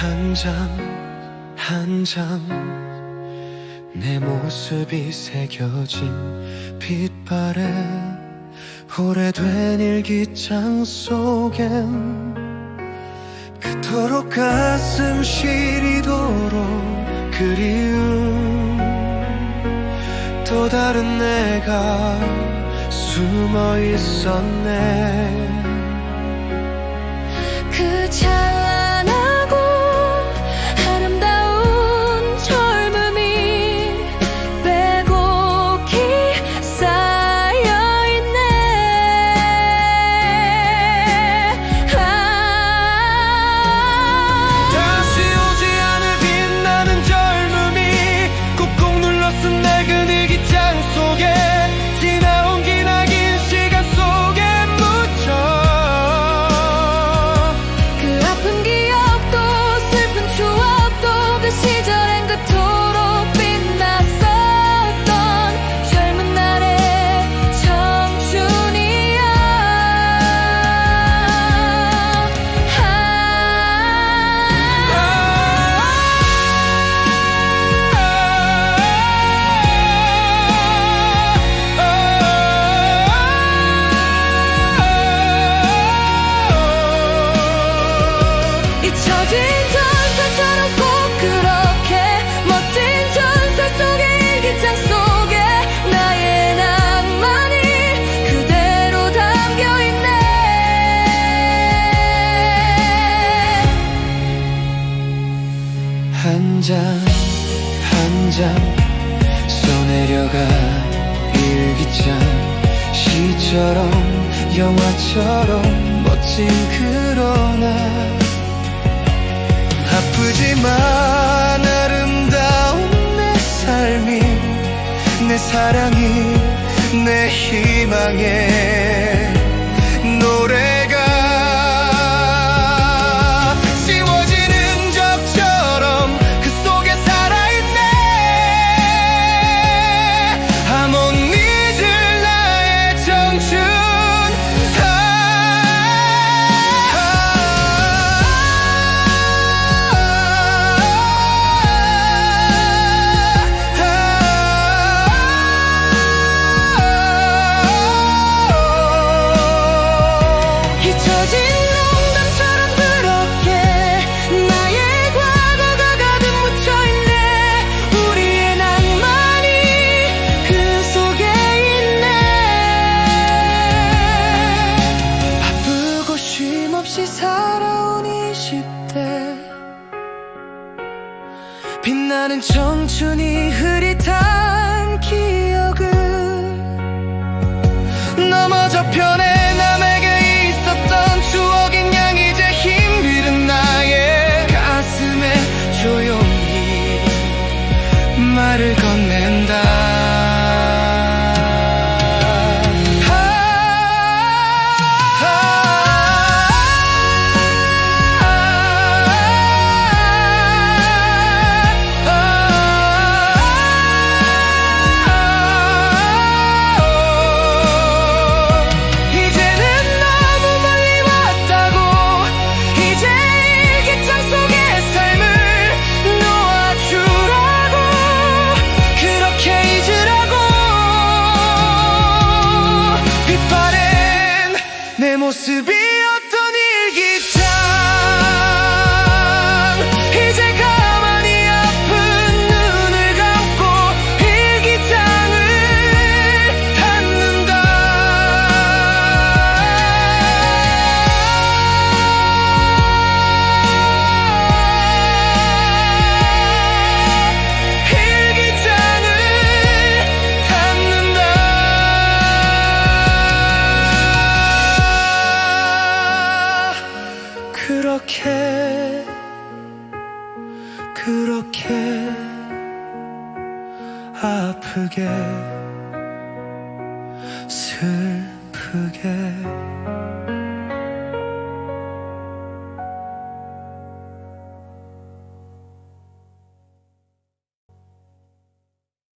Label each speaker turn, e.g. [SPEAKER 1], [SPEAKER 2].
[SPEAKER 1] 한 장 한 장 내 모습이 새겨진 빛바래 오래된 일기장 속엔 그토록 가슴 시리도록 그리운 또 다른 내가 숨어 있었네
[SPEAKER 2] 그
[SPEAKER 1] 차. 참 써내려가 일기장. 시처럼 영화처럼 멋진 그러나. 아프지만 아름다운 내 삶이 내 사랑이 내 희망에 없이 살아온 20대. 빛나는 청춘이 흐릿한 기억을 넘어져 편해 possibilidade. 그렇게 아프게 슬